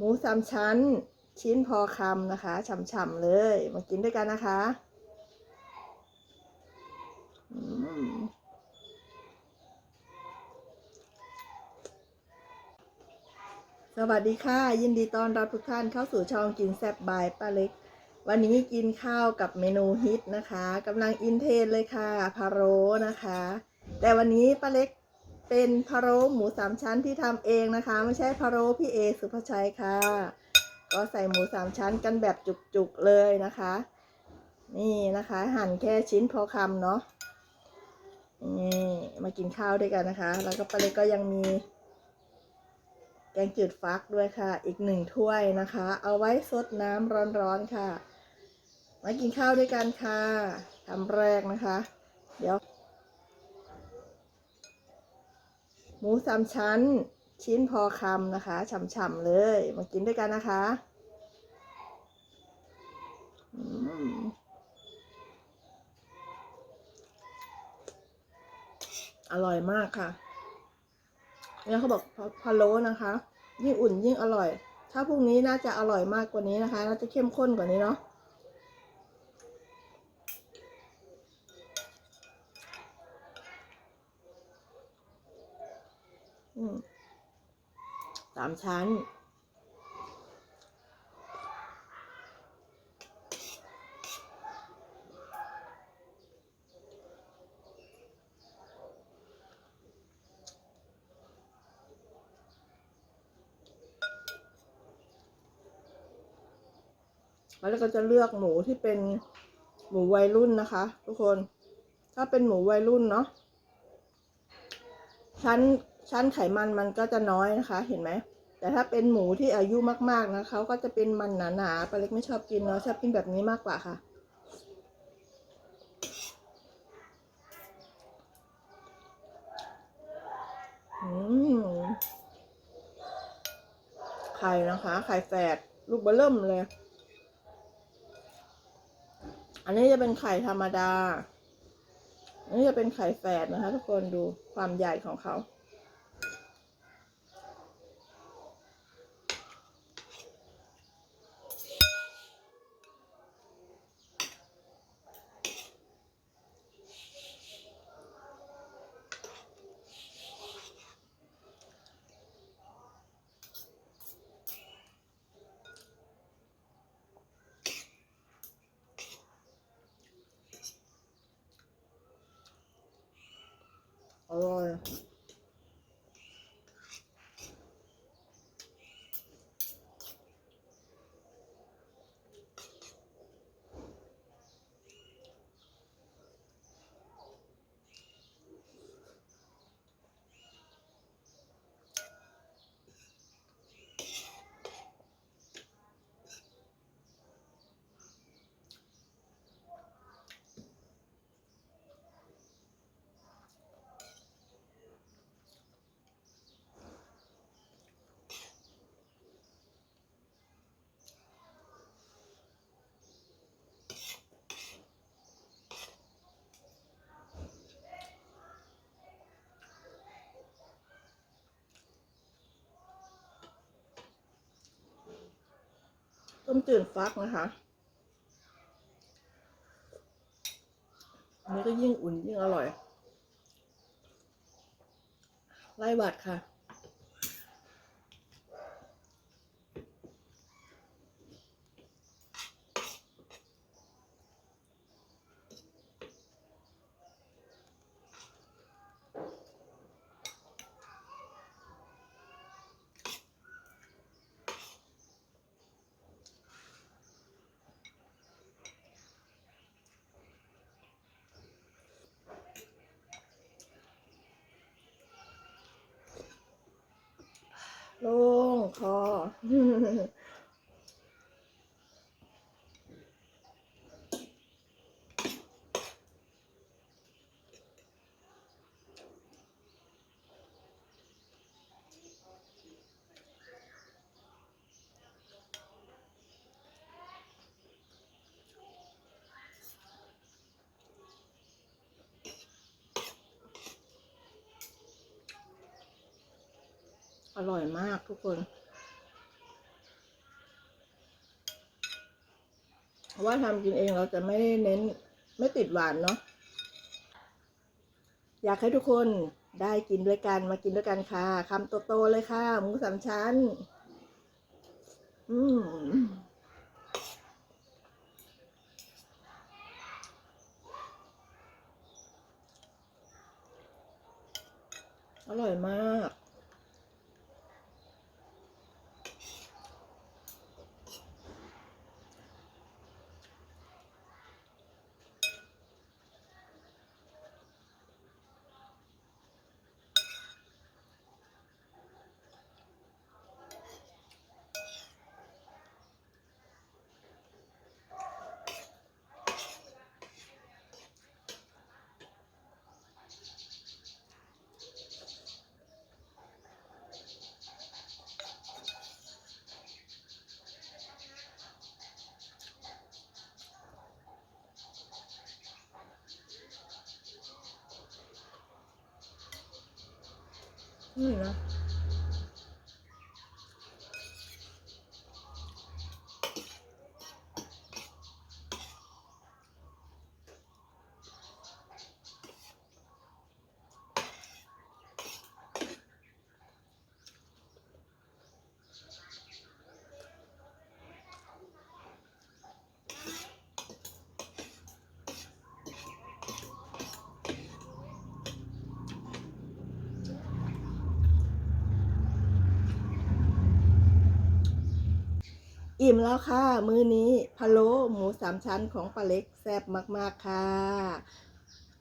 หมูสามชั้น ชิ้นพอคำนะคะฉ่ำๆเลย มากินด้วยกันนะคะสวัสดีค่ะ ยินดีต้อนรับทุกท่านเข้าสู่ช่องกินแซบบายป้าเล็ก วันนี้กินข้าวกับเมนูฮิตนะคะกำลังอินเทนเลยค่ะพะโล้นะคะ แต่วันนี้ป้าเล็ก เป็นพะโล้หมูสามชั้นที่ทำเองนะคะ ไม่ใช่พะโล้พี่เอสุภชัยค่ะ ก็ใส่หมูสามชั้นกันแบบจุกๆเลยนะคะ นี่นะคะ หั่นแค่ชิ้นพอคำเนาะนี่มากินข้าวด้วยกันนะคะ แล้วก็ป้าเล็กก็ยังมี แกงจืดฟักด้วยค่ะ อีกหนึ่งถ้วยนะคะ เอาไว้ซดน้ำร้อนๆค่ะ มากินข้าวด้วยกันค่ะคำแรกนะคะ เดี๋ยว หมูสามชั้น ชิ้นพอคำนะคะฉ่ำๆเลย มากินด้วยกันนะคะอร่อยมากค่ะเนี่ยเขาบอกพะพะโล้นะคะ ยิ่งอุ่นยิ่งอร่อย ถ้าพรุ่งนี้น่าจะอร่อยมากกว่านี้นะคะ น่าจะเข้มข้นกว่านี้เนาะ สามชั้น แล้วก็จะเลือกหมูที่เป็นหมูวัยรุ่นนะคะ ทุกคน ถ้าเป็นหมูวัยรุ่นเนาะชั้น ชั้นไขมันมันก็จะน้อยนะคะ เห็นไหม แต่ถ้าเป็นหมูที่อายุมากๆนะเขาก็จะเป็นมันหนาๆปลาเล็กไม่ชอบกินเนาะชอบกินแบบนี้มากกว่าค่ะ อืมไข่นะคะ ไข่แฝดลูกเบอเริ่มเลย อันนี้จะเป็นไข่ธรรมดาอันนี้จะเป็นไข่แฝดนะคะ ทุกคนดูความใหญ่ของเขา อร่ ต้มจืดฟักนะคะอันนี้ก็ยิ่งอุ่นยิ่งอร่อย ไล่หวัดค่ะ ล่งคอ อร่อยมากทุกคนว่าทำกินเองเราจะไม่เน้นไม่ติดหวานเนาะอยากให้ทุกคนได้กินด้วยกันมากินด้วยกันค่ะคำโตๆเลยค่ะหมูสามชั้น อืมอร่อยมาก นี่น อิ่มแล้วค่ะ มื้อนี้พะโล้หมูสามชั้นของปลาเล็กแซ่บมากๆค่ะ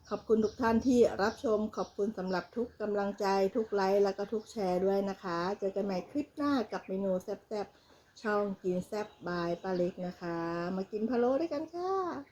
ขอบคุณทุกท่านที่รับชมขอบคุณสำหรับทุกกำลังใจทุกไลค์แล้วก็ทุกแชร์ด้วยนะคะ เจอกันใหม่คลิปหน้ากับเมนูแซ่บๆช่องกินแซ่บบายปลาเล็กนะคะ มากินพะโล้ด้วยกันค่ะ